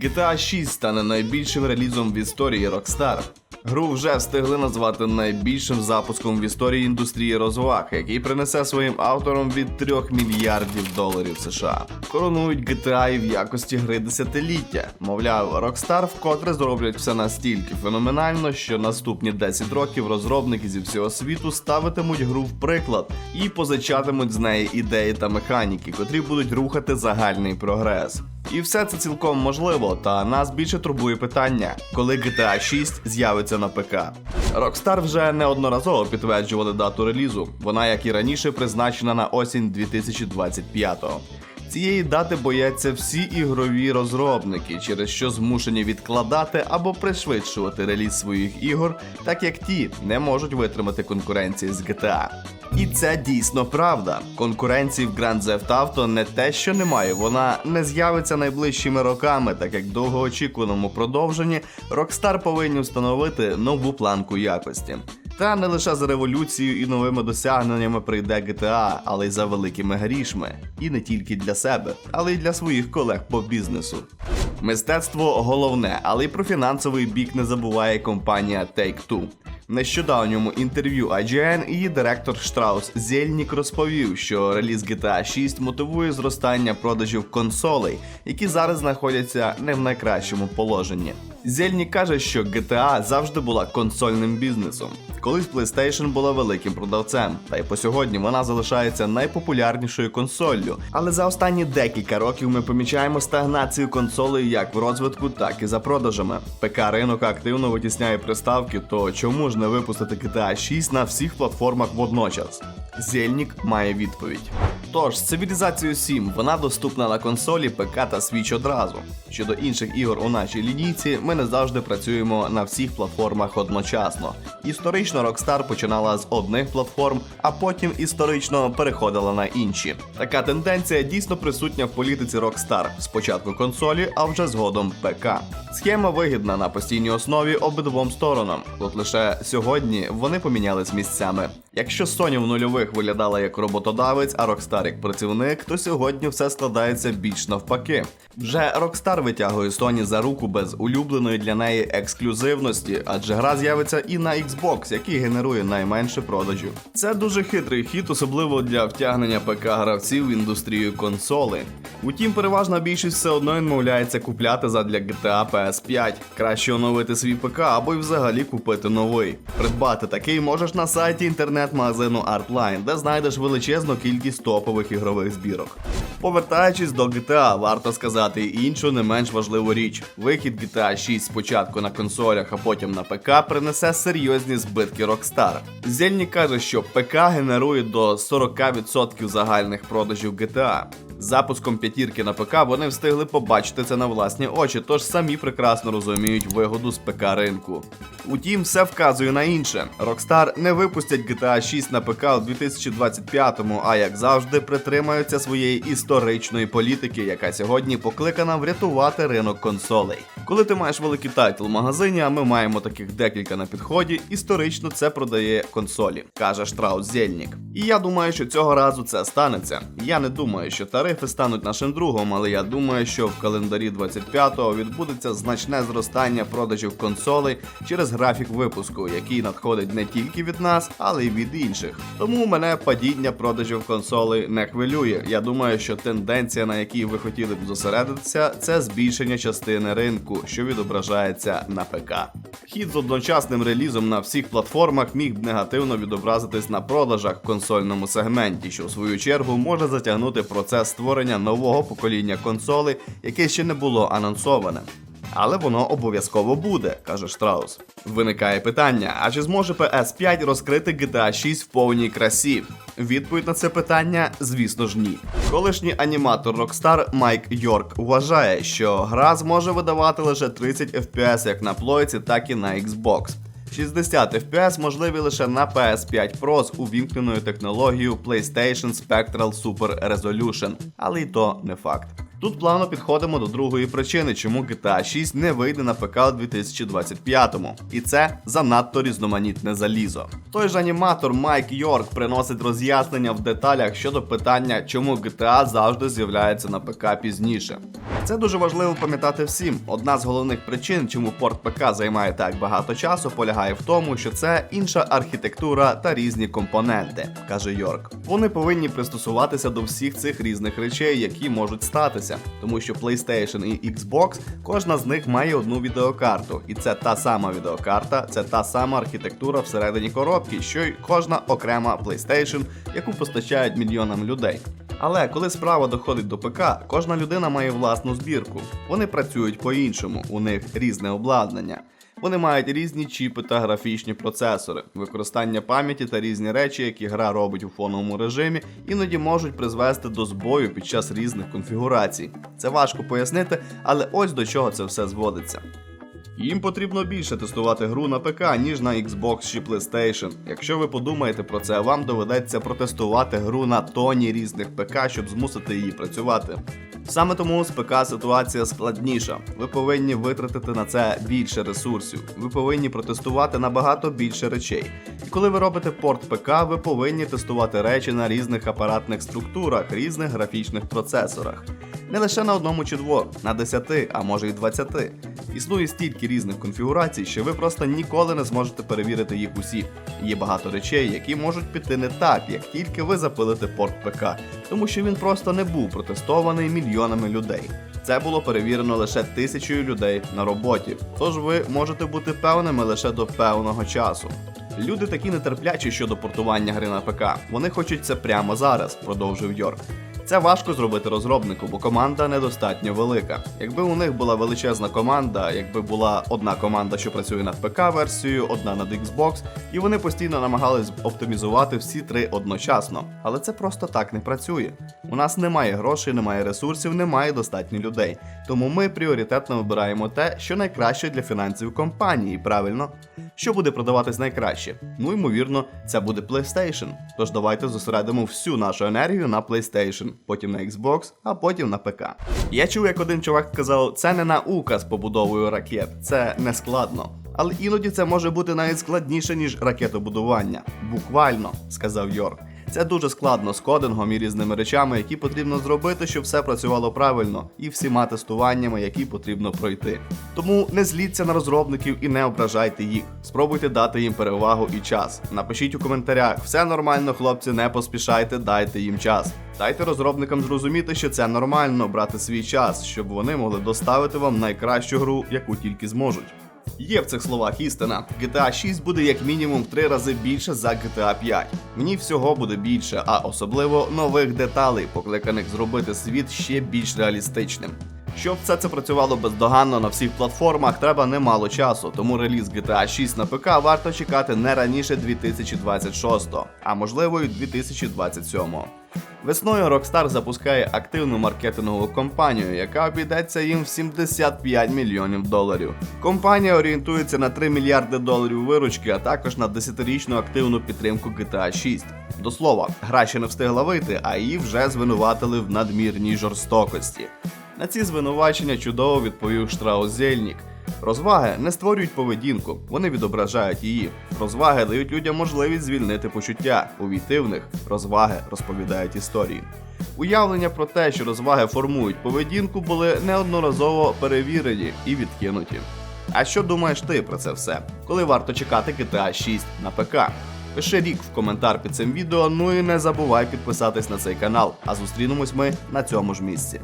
GTA 6 стане найбільшим релізом в історії Rockstar. Гру вже встигли назвати найбільшим запуском в історії індустрії розваг, який принесе своїм авторам від 3 мільярдів доларів США. Коронують GTA і в якості гри десятиліття. Мовляв, Rockstar вкотре зроблять все настільки феноменально, що наступні 10 років розробники зі всього світу ставитимуть гру в приклад і позичатимуть з неї ідеї та механіки, котрі будуть рухати загальний прогрес. І все це цілком можливо, та нас більше турбує питання, коли GTA 6 з'явиться на ПК. Rockstar вже неодноразово підтверджували дату релізу. Вона, як і раніше, призначена на осінь 2025-го. Цієї дати бояться всі ігрові розробники, через що змушені відкладати або пришвидшувати реліз своїх ігор, так як ті не можуть витримати конкуренції з GTA. І це дійсно правда. Конкуренції в Grand Theft Auto не те, що немає, вона не з'явиться найближчими роками, так як в довгоочікуваному продовженні Rockstar повинні встановити нову планку якості. Та не лише за революцією і новими досягненнями прийде GTA, але й за великими грішми. І не тільки для себе, але й для своїх колег по бізнесу. Мистецтво головне, але й про фінансовий бік не забуває компанія Take-Two. В нещодавньому інтерв'ю IGN її директор Штраус Зельнік розповів, що реліз GTA 6 мотивує зростання продажів консолей, які зараз знаходяться не в найкращому положенні. Зельнік каже, що GTA завжди була консольним бізнесом. Колись PlayStation була великим продавцем, та й по сьогодні вона залишається найпопулярнішою консоллю. Але за останні декілька років ми помічаємо стагнацію консолей як в розвитку, так і за продажами. ПК ринок активно витісняє приставки, то чому ж не випустити GTA 6 на всіх платформах водночас? Зельнік має відповідь. Тож, з цивілізацією 7 вона доступна на консолі, ПК та Switch одразу. Щодо інших ігор у нашій лінійці, ми не завжди працюємо на всіх платформах одночасно. Історично Rockstar починала з одних платформ, а потім історично переходила на інші. Така тенденція дійсно присутня в політиці Rockstar. Спочатку консолі, а вже згодом ПК. Схема вигідна на постійній основі обидвом сторонам. От лише сьогодні вони помінялись місцями. Якщо Sony в нульових виглядала як роботодавець, а Rockstar як працівник, то сьогодні все складається більш навпаки. Вже Rockstar витягує Sony за руку без улюбленої для неї ексклюзивності, адже гра з'явиться і на Xbox, який генерує найменше продажів. Це дуже хитрий хід, особливо для втягнення ПК гравців в індустрію консолей. Утім, переважна більшість все одно відмовляється купляти задля GTA PS5. Краще оновити свій ПК або й взагалі купити новий. Придбати такий можеш на сайті інтернет-магазину Artline, де знайдеш величезну кількість топових ігрових збірок. Повертаючись до GTA, варто сказати іншу не менш важливу річ: вихід GTA 6 спочатку на консолях, а потім на ПК принесе серйозні збитки Rockstar. Зельні каже, що ПК генерує до 40% загальних продажів GTA. Запуском п'ятірки на ПК вони встигли побачити це на власні очі, тож самі прекрасно розуміють вигоду з ПК ринку. Утім, все вказує на інше. Rockstar не випустять GTA 6 на ПК у 2025-му, а як завжди, притримаються своєї історичної політики, яка сьогодні покликана врятувати ринок консолей. Коли ти маєш великий тайтл в магазині, а ми маємо таких декілька на підході, історично це продає консолі, каже Штраус Зельнік. І я думаю, що цього разу це станеться. Я не думаю, що тарифи стануть нашим другом, але я думаю, що в календарі 25-го відбудеться значне зростання продажів консолей через графік випуску, який надходить не тільки від нас, але й від інших. Тому мене падіння продажів консолей не хвилює. Я думаю, що тенденція, на якій ви хотіли б зосередитися, це збільшення частини ринку, що відображається на ПК. Хід з одночасним релізом на всіх платформах міг б негативно відобразитись на продажах в консольному сегменті, що в свою чергу може затягнути процес створення нового покоління консолей, яке ще не було анонсоване. Але воно обов'язково буде, каже Штраус. Виникає питання: а чи зможе PS5 розкрити GTA 6 в повній красі? Відповідь на це питання, звісно ж, ні. Колишній аніматор Rockstar Майк Йорк вважає, що гра зможе видавати лише 30 FPS як на плойці, так і на Xbox. 60 FPS можливі лише на PS5 Pro з увімкненою технологією PlayStation Spectral Super Resolution, але й то не факт. Тут плавно підходимо до другої причини, чому GTA 6 не вийде на ПК у 2025-му. І це занадто різноманітне залізо. Той ж аніматор Майк Йорк приносить роз'яснення в деталях щодо питання, чому GTA завжди з'являється на ПК пізніше. Це дуже важливо пам'ятати всім. Одна з головних причин, чому порт ПК займає так багато часу, полягає в тому, що це інша архітектура та різні компоненти, каже Йорк. Вони повинні пристосуватися до всіх цих різних речей, які можуть статися, тому що PlayStation і Xbox, кожна з них має одну відеокарту, і це та сама відеокарта, це та сама архітектура всередині коробки, що й кожна окрема PlayStation, яку постачають мільйонам людей. Але коли справа доходить до ПК, кожна людина має власну збірку. Вони працюють по-іншому, у них різне обладнання. Вони мають різні чіпи та графічні процесори, використання пам'яті та різні речі, які гра робить у фоновому режимі, іноді можуть призвести до збою під час різних конфігурацій. Це важко пояснити, але ось до чого це все зводиться. Їм потрібно більше тестувати гру на ПК, ніж на Xbox чи PlayStation. Якщо ви подумаєте про це, вам доведеться протестувати гру на тоні різних ПК, щоб змусити її працювати. Саме тому з ПК ситуація складніша. Ви повинні витратити на це більше ресурсів. Ви повинні протестувати набагато більше речей. І коли ви робите порт ПК, ви повинні тестувати речі на різних апаратних структурах, різних графічних процесорах. Не лише на одному чи двох, на 10, а може й 20. Існує стільки різних конфігурацій, що ви просто ніколи не зможете перевірити їх усі. Є багато речей, які можуть піти не так, як тільки ви запилите порт ПК, тому що він просто не був протестований мільйонами людей. Це було перевірено лише тисячою людей на роботі, тож ви можете бути певними лише до певного часу. Люди такі нетерплячі щодо портування гри на ПК. Вони хочуть це прямо зараз, продовжив Йорк. Це важко зробити розробнику, бо команда недостатньо велика. Якби у них була величезна команда, якби була одна команда, що працює над ПК-версією, одна над Xbox, і вони постійно намагались оптимізувати всі три одночасно. Але це просто так не працює. У нас немає грошей, немає ресурсів, немає достатньо людей. Тому ми пріоритетно вибираємо те, що найкраще для фінансів компанії, правильно? Що буде продаватись найкраще? Ну ймовірно, це буде PlayStation. Тож давайте зосередимо всю нашу енергію на PlayStation, потім на Xbox, а потім на ПК. Я чув, як один чувак сказав, це не наука з побудовою ракет, це не складно. Але іноді це може бути навіть складніше, ніж ракетобудування. Буквально, сказав Йорк. Це дуже складно з кодингом і різними речами, які потрібно зробити, щоб все працювало правильно, і всіма тестуваннями, які потрібно пройти. Тому не зліться на розробників і не ображайте їх. Спробуйте дати їм перевагу і час. Напишіть у коментарях, все нормально, хлопці, не поспішайте, дайте їм час. Дайте розробникам зрозуміти, що це нормально брати свій час, щоб вони могли доставити вам найкращу гру, яку тільки зможуть. Є в цих словах істина. GTA 6 буде як мінімум в три рази більше за GTA 5. В ній всього буде більше, а особливо нових деталей, покликаних зробити світ ще більш реалістичним. Щоб все це працювало бездоганно на всіх платформах, треба немало часу, тому реліз GTA 6 на ПК варто чекати не раніше 2026, а можливо і 2027. Весною Rockstar запускає активну маркетингову кампанію, яка обійдеться їм в 75 мільйонів доларів. Компанія орієнтується на 3 мільярди доларів виручки, а також на 10-річну активну підтримку GTA 6. До слова, гра ще не встигла вийти, а її вже звинуватили в надмірній жорстокості. На ці звинувачення чудово відповів Штраус Зельнік. Розваги не створюють поведінку, вони відображають її. Розваги дають людям можливість звільнити почуття, увійти в них. Розваги розповідають історії. Уявлення про те, що розваги формують поведінку, були неодноразово перевірені і відкинуті. А що думаєш ти про це все? Коли варто чекати GTA 6 на ПК? Пиши рік в коментар під цим відео, ну і не забувай підписатись на цей канал, а зустрінемось ми на цьому ж місці.